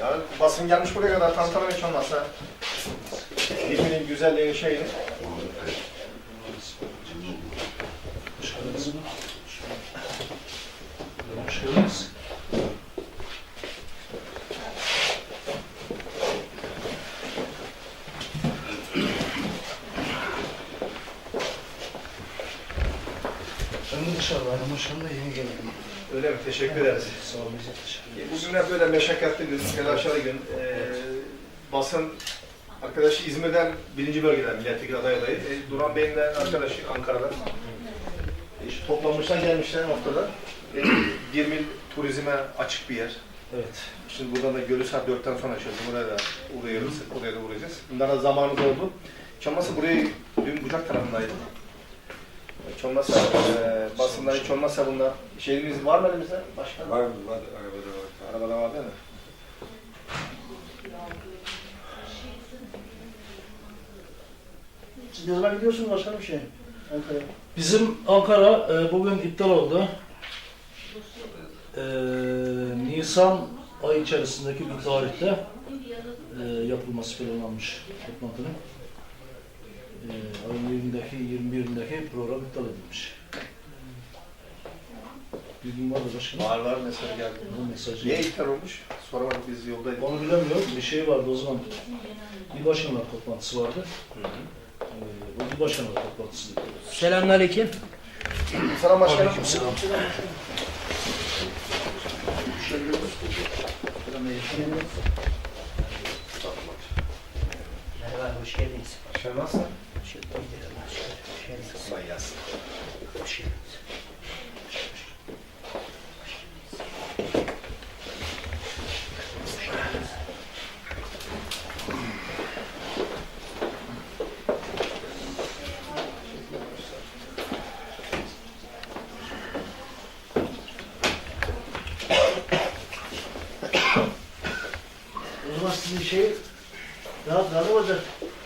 Ya basın gelmiş buraya kadar tanıtalım hiç olmazsa. İzmir'in güzelliğini şeyini. Hoş geldiniz. Ben dışarıda maşallah yeni geldim. Öyle mi? Teşekkür ederiz. Sağ olun, bize teşekkür ederiz. Bugün de böyle meşakkatli gün, telaşlı gün. Ee, basın arkadaşı İzmir'den birinci bölgeden milletvekili aday adayı. E, Duran Bey'in arkadaşı Ankara'dan. E, toplanmışlar gelmişler noktada. E, bir mil turizme açık bir yer. Evet. Şimdi buradan da Gölü saat 4'ten sonra açıyoruz. Buraya da uğrayırız. Oraya da uğrayacağız. Bunlara zamanımız oldu. Çamlısı burayı dün Bucak tarafındaydı. Hiç olmazsa e, basında hiç olmazsa bunda şeyimiz var mı elimizde? Başka? Var mı? Var, arabada var. Arabada var değil mi? Siz ne zaman gidiyorsunuz başkanım şey? Ankara'ya. Bizim Ankara e, bugün iptal oldu. E, Nisan ay içerisindeki bir tarihte e, yapılması planlanmış toplantının. E, ayın 20'deki, 21'indeki program iptal edilmiş. Bilgin var mı başkanım? Var var mesaj geldi. Bu mesajı. Niye iptal olmuş? Soramadık biz yoldaydık. Onu bilemiyorum. Bir şey vardı o zaman. İl başkanlar toplantısı vardı. E, o il başkanlar toplantısı. Selamünaleyküm. Selam başkanım. Aleykümselam. Merhaba, hoş geldiniz. Hoş geldiniz. Hoş geldiniz. Kolay gelsin. Hoş geldiniz. O zaman sizin şey olacak.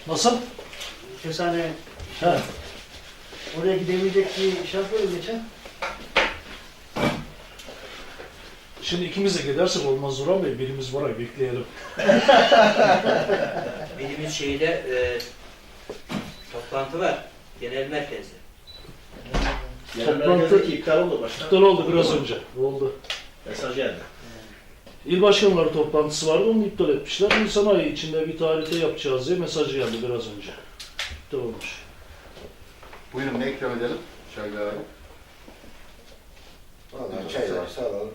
Nasıl? Kesane He. Oraya gidebilecek bir şart var geçen. Şimdi ikimiz de gidersek olmaz Zuran Bey. Birimiz var ay bekleyelim. Birimiz şeyde e, toplantı var. Genel merkezde. Toplantı iptal oldu başkanım. iptal oldu biraz önce. Oldu. Mesaj geldi. İl başkanları toplantısı vardı onu iptal etmişler. Nisan ayı içinde bir tarihte yapacağız diye mesaj geldi biraz önce. İptal olmuş. Buyurun ne ikram edelim? Çaylar. Vallahi çay varsa alalım.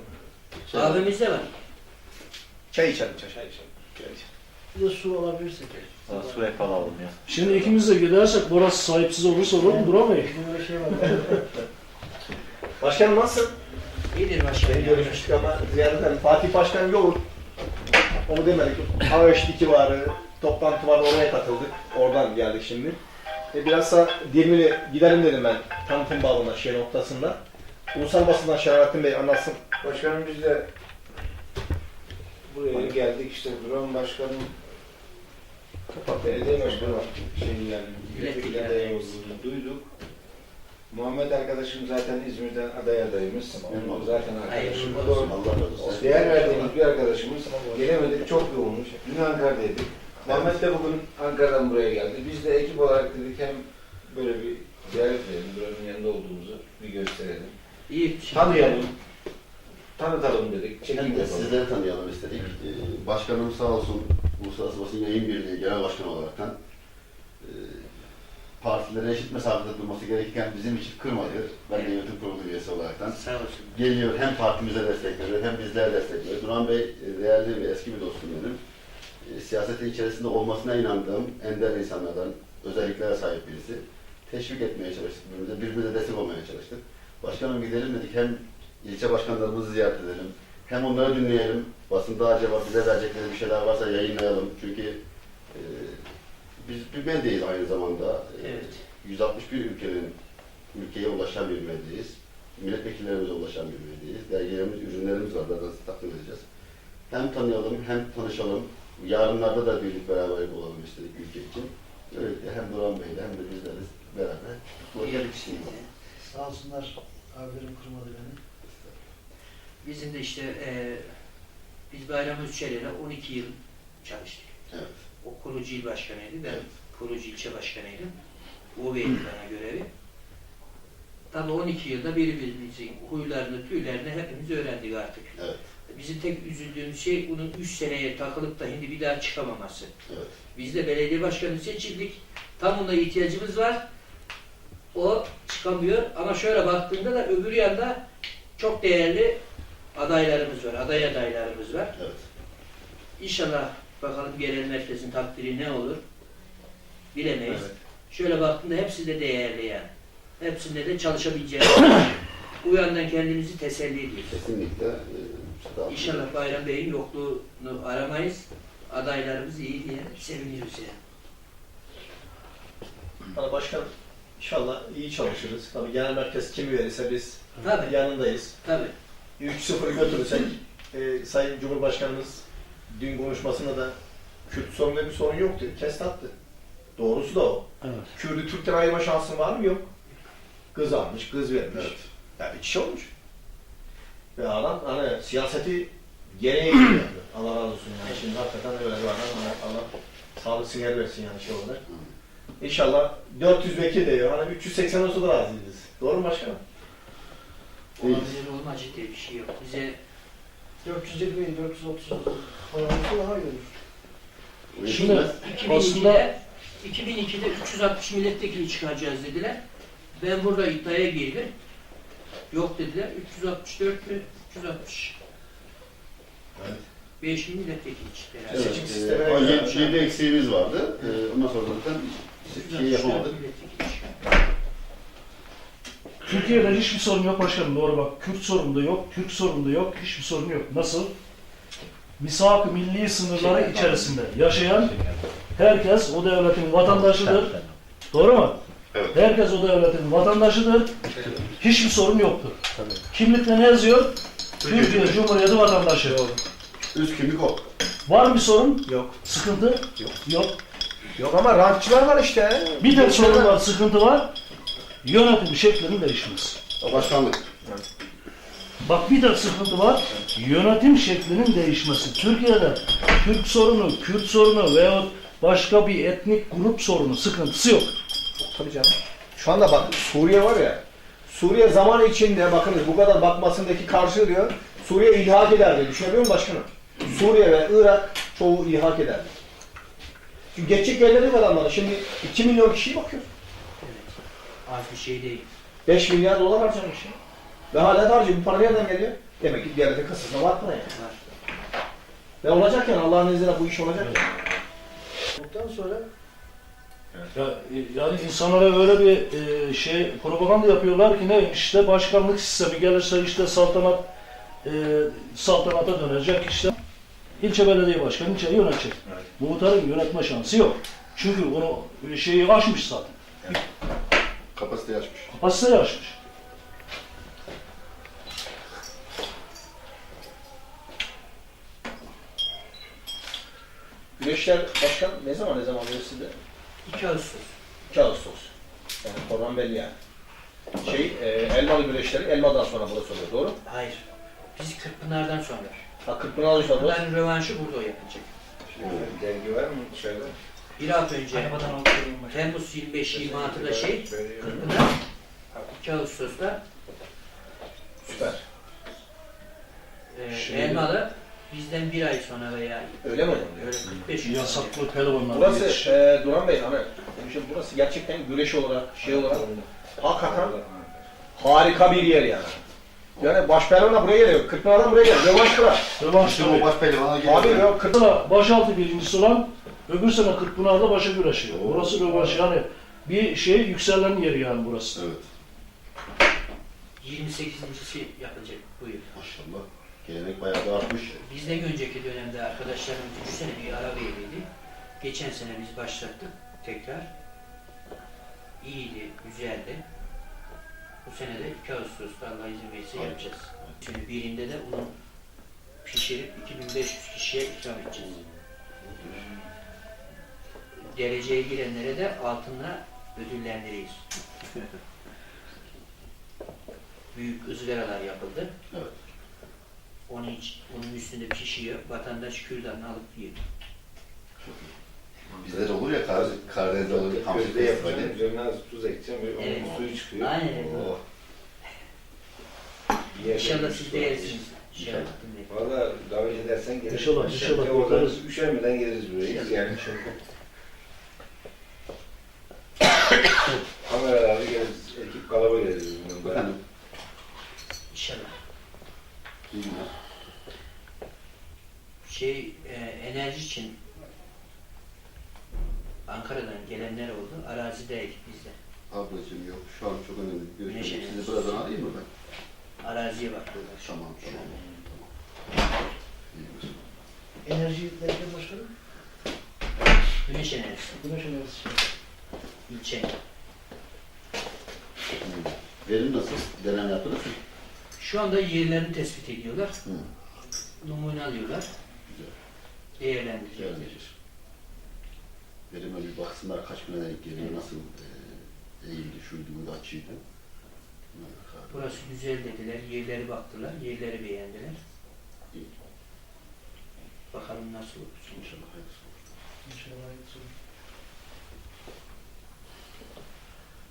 Kahvemiz de var. Çay içelim, çay, çay içelim. Çay içelim. Bir de su alabilirsek. Su hep alalım ya. Şimdi ikimiz de gidersek burası sahipsiz olursa olur mu Duran Bey? Bizim öyle şey var. Başkanım nasılsın? İyidir başkanım. Beni görüşmüştük ama ziyaretten Fatih Başkan yok. Onu demedik. Ağaçlı civarı toplantı var oraya katıldık. Oradan geldik şimdi. E bilhassa Dirmili gidelim dedim ben tanıtım bağlamında şey noktasında. Ulusal basından Şerahattin Bey anlatsın. Başkanım biz de buraya geldik işte Duran Başkanım belediye başkanı şeyi yani milletvekili adayı olduğunu duyduk. Muhammed arkadaşım zaten İzmir'den aday adayımız. Onun zaten arkadaşım. Olsun. Allah razı olsun. Değer verdiğimiz bir arkadaşımız. Gelemedik, çok yoğunmuş. Dün Ankara'daydık. Muhammed de bugün Ankara'dan buraya geldi. Biz de ekip olarak dedik hem böyle bir ziyaret edelim, buranın yanında olduğumuzu bir gösterelim. İyi. Tanıyalım, tanıtalım dedik, çekim Hem de yapalım. sizleri tanıyalım istedik. Ee, Başkanım sağ olsun Uluslararası Basın Yayın Birliği Genel Başkanı olaraktan e, partilere eşit mesafede durması gerekirken bizim hiç kırmadı. Ben de yönetim kurulu üyesi olaraktan. Sağ olsun. Geliyor hem partimize destek veriyor hem bizlere destek veriyor. Duran Bey e, değerli ve eski bir dostum benim. E, siyasetin içerisinde olmasına inandığım ender insanlardan özelliklere sahip birisi. Teşvik etmeye çalıştık birbirimize, birbirimize destek olmaya çalıştık. Başkanım gidelim dedik hem ilçe başkanlarımızı ziyaret edelim. Hem onları dinleyelim. Basında acaba bize verecekleri bir şeyler varsa yayınlayalım. Çünkü e, biz bir medyanız aynı zamanda. E, Evet. 161 ülkenin ülkeye ulaşan bir medyanız. Milletvekillerimize ulaşan bir medyanız. Dergilerimiz, ürünlerimiz var. Size takdim edeceğiz. Hem tanıyalım hem tanışalım. Yarınlarda da birlik beraberlik olalım istedik ülke için. Böylelikle hem Duran Bey'le hem de bizleriz beraber. Bu geldik işte. Sağ olsunlar abilerim kırmadı beni. Bizim de işte e, Biz Bayram Özçelen'e 12 yıl çalıştık. Evet. O kurucu il başkanıydı. Ben Evet. kurucu ilçe başkanıydım. O verdi bana görevi. Tabii 12 yılda birbirimizin huylarını, tüylerini hepimiz öğrendik artık. Evet. Bizim tek üzüldüğümüz şey bunun 3 seneye takılıp da şimdi bir daha çıkamaması. Evet. Biz de belediye başkanı seçildik. Tam buna ihtiyacımız var. O çıkamıyor ama şöyle baktığında da öbür yanda çok değerli adaylarımız var. Aday adaylarımız var. Evet. İnşallah bakalım genel merkezin takdiri ne olur bilemeyiz. Evet. Şöyle baktığında hepsi de değerli yani. Hepsinde de çalışabileceğiz. Bu yandan kendimizi teselli ediyoruz. Kesinlikle. İnşallah Bayram Bey'in yokluğunu aramayız. Adaylarımız iyi diye seviniyoruz yani. Hani başkan inşallah iyi çalışırız. Tabii genel merkez kimi verirse biz Tabii, yanındayız. tabii. 3-0'ı götürürsek e, Sayın Cumhurbaşkanımız dün konuşmasında da Kürt sorunu bir sorun yok dedi. Kesti attı. Doğrusu da o. Evet. Kürt'ü Türk'ten ayırma şansın var mı? Yok. Kız almış, kız vermiş. Evet. Ya bir şey olmuş. Ve adam hani siyaseti gereği gibi yapıyor. Allah razı olsun yani. Şimdi hakikaten öyle bir adam. Allah, Allah sağlık sinyal versin yani şey olarak. İnşallah 400 vekil diyor. Hani 380 olsa da razıyız. Doğru mu başkanım? Olabilir olmaz ciddi bir şey yok. Bize 420, 430 falan olsa daha iyi olur. Şimdi 2002'de aslında 2002'de 360 milletvekili çıkaracağız dediler. Ben burada iddiaya girdim. Yok dediler. 364 mü? 360. Evet. 5 milletvekili çıktı herhalde. Evet, Seçim e, sistemine o yedi- şey- yedi eksiğimiz vardı. E, ondan sonra zaten şey 364 yapamadık. Türkiye'de hiçbir sorun yok başkanım. Doğru bak. Kürt sorunu da yok, Türk sorunu da yok, hiçbir sorun yok. Nasıl? Misak-ı milli sınırları içerisinde yaşayan herkes o devletin vatandaşıdır. Doğru mu? Evet. Herkes o devletin vatandaşıdır. Hiçbir sorun yoktur. Kimlikte ne yazıyor? Türkiye Cumhuriyeti vatandaşı. Üst kimlik o. Var mı bir sorun? Yok. Sıkıntı? Yok. Yok. Yok ama rantçılar var işte. Bir tek sorun var, sıkıntı var. Yönetim şeklinin değişmesi. Başkanlık. Bak bir de sıkıntı var. Yönetim şeklinin değişmesi. Türkiye'de Türk sorunu, Kürt sorunu veyahut başka bir etnik grup sorunu sıkıntısı yok. Tabii canım. Şu anda bak Suriye var ya. Suriye zaman içinde bakınız bu kadar bakmasındaki karşı diyor. Suriye ilhak ederdi. Düşünebiliyor musun başkanım? Suriye ve Irak çoğu ilhak ederdi. Çünkü geçecek yerleri yok adamların. Şimdi 2 milyon kişi bakıyor. Az bir şey değil. 5 milyar dolar harcamış ya. Ve hala da harcıyor. Bu para nereden geliyor? Demek ki devletin kasasına var para yani. Var. Ve olacak yani Allah'ın izniyle bu iş olacak yani. Ondan sonra Ya, yani insanlara öyle bir e, şey propaganda yapıyorlar ki ne işte başkanlık sistemi gelirse işte saltanat e, saltanata dönecek işte ilçe belediye başkanı ilçeyi yönetecek. Muhtarın yönetme şansı yok. Çünkü onu şeyi aşmış zaten. Kapasiteyi açmış. Kapasiteyi aşmış. Güneşler başkan ne zaman ne zaman verir size? 2 Ağustos. 2 Ağustos. Yani program belli yani. Şey, e, elmalı güreşleri elmadan sonra burası oluyor, doğru? Hayır. Biz Kırkpınar'dan sonra. Ha, Kırkpınar sonra burası. Bunların rövanşı burada yapılacak. Dergi var mı dışarıda? Bir hafta önce Temmuz 25-26'da şey Kırkpınar 2 Ağustos'ta Süper. e, Şimdi- Elmalı bizden bir ay sonra veya Öyle mi hocam? öyle 45 gün sonra. Yasaklı pelovanlar Burası, e, Duran Bey, hani şimdi burası gerçekten güreş olarak, şey olarak hakikaten harika bir yer yani. Yani baş pehlivan buraya geliyor, Kırkpınar'dan buraya geliyor, rövanş kırar. Rövanş İşte o baş pehlivana geliyor. Abi ya Kırk... Kırkpınar başaltı birincisi olan öbür sene Kırkpınar'da başa güreşiyor. Burası rövanş yani bir şey yükselen yeri yani burası. Evet. 28.si yapılacak bu yıl. Maşallah. Gelenek bayağı da artmış. Bizden önceki dönemde arkadaşlarımız 3 sene bir ara verildi. Geçen sene biz başlattık tekrar. İyiydi, güzeldi. Bu sene de 2 Ağustos'ta Allah izin verirse yapacağız. Şimdi birinde de onu pişirip 2500 kişiye ikram edeceğiz. Dereceye girenlere de altınla ödüllendireceğiz. Büyük ızgaralar yapıldı. Evet. Onun, iç, onun üstünde pişiyor. Vatandaş kürdanını alıp yiyor. Bizde de olur ya Kar Karadeniz'de olur hamsi Közde yapacağım, festivali. üzerine az tuz ekeceğim, böyle onun Evet. suyu çıkıyor. Aynen öyle. Oh. İnşallah bir siz su de yersiniz. İnşallah. Valla davet edersen geliriz. İnşallah, inşallah, üşenmeden geliriz buraya. Yani. Kameralarla geliriz. Ekip kalabalık geliriz. bundan. Efendim, İnşallah. iyi günler. Şey, e, enerji için Ankara'dan gelenler oldu. Arazi değil bizde. Ablacığım yok, şu an çok önemli. Güneş Görüşmek enerjisi. Sizi birazdan arayayım mı ben? Araziye bakıyorlar. Tamam, Şu tamam. İyi günler. Enerji derken başkanım. Güneş enerjisi. Güneş enerjisi. ilçe. Verim nasıl? Deneme yaptınız mı? Şu anda yerlerini tespit ediyorlar. Hı. Numune alıyorlar. Güzel. Verime bir baksınlar kaç güne denk geliyor, nasıl e, eğildi, şuydu, açıydı. Burası güzel dediler. Yerleri baktılar. Yerleri beğendiler. İyi. Bakalım nasıl olur. İnşallah hayırlısı olur. İnşallah hayırlısı olur.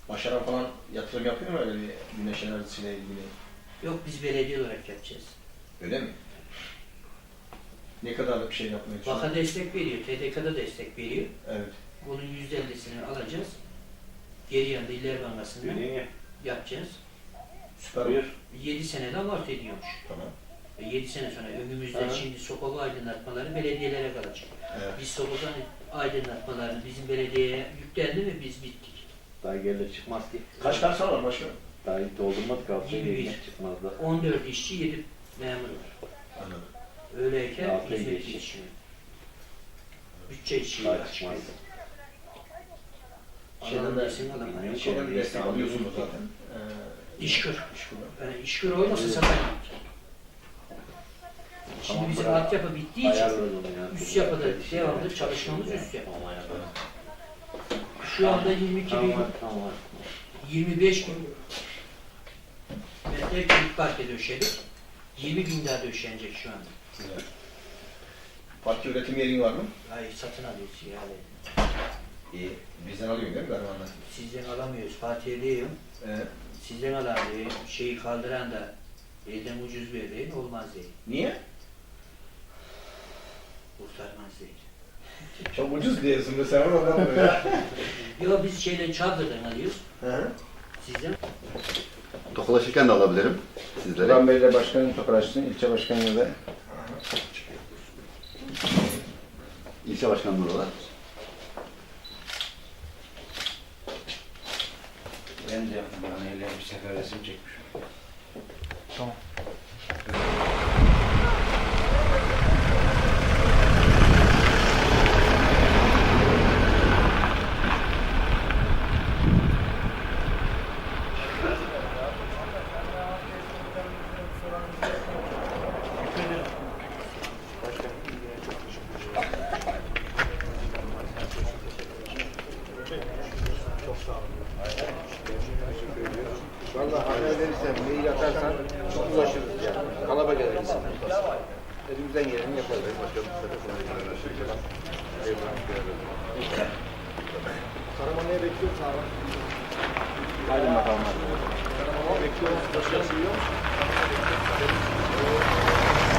Başaran falan yatırım yapıyor mu öyle bir güneş enerjisiyle ilgili? Yok biz belediye olarak yapacağız. Öyle mi? Ne kadarlık bir şey yapmaya çalışıyorsun? Vaka destek veriyor. TDK'da destek veriyor. Evet. Bunun yüzde ellisini alacağız. Geri yanında İller Bankası'ndan yapacağız. Süper. 7 senede amorti ediyormuş. Tamam. 7 sene sonra önümüzde Aha. şimdi sokak aydınlatmaları belediyelere kalacak. Evet. Biz sokak aydınlatmalarını bizim belediyeye yüklendi mi biz bittik. Daha gelir çıkmaz ki. Kaç personel var başkanım? Daha doldurmadık abi. 21. Yine çıkmaz da. 14 işçi 7 memur var. Anladım. Öyleyken Altı hizmet yetişmiyor. Bütçe var. çıkmaz. Şeyden de, Alan desin alamıyor. şeyden de destek alıyorsunuz zaten. Ee. İşkur. Yani işkur olmasa satar. Şimdi Tamam, bizim bırak. altyapı bittiği için Ayarlarız onu ya. üst yapıda devamlı çalışmamız üst yapı. Tamam ayarlarız. Şu anda 22 bin, Tamam tamam. 25 bin metreküp parke döşedik. 20 bin daha döşenecek şu anda. Güzel. Parti üretim yerin var mı? Ay satın alıyoruz yani. İyi. Bizden alıyorsun değil mi Berman'dan? Sizden alamıyoruz. Fatih'e diyorum. Ee, Sizden alamıyor. Şeyi kaldıran da elden ucuz verdiğin olmaz değil. niye? Kurtarmaz değil. Çok ucuz diyorsun da sen oradan böyle. Yo biz şeyden çadırdan alıyoruz. Hı hı. Sizden Tokalaşırken de alabilirim sizlere. Turan Bey'le başkanım tokalaşsın, ilçe başkanıyla da İlçe başkanlığı olarak. ben de. Bana öyle bir sefer resim çekmiş. Valla haber verirsen, mail atarsan ulaşırız yani. Kalaba geliriz. Elimizden geleni yaparız. Karamanlı'ya bekliyoruz abi. Hadi bakalım. Karamanlı'ya bekliyoruz. Başarısı yiyor.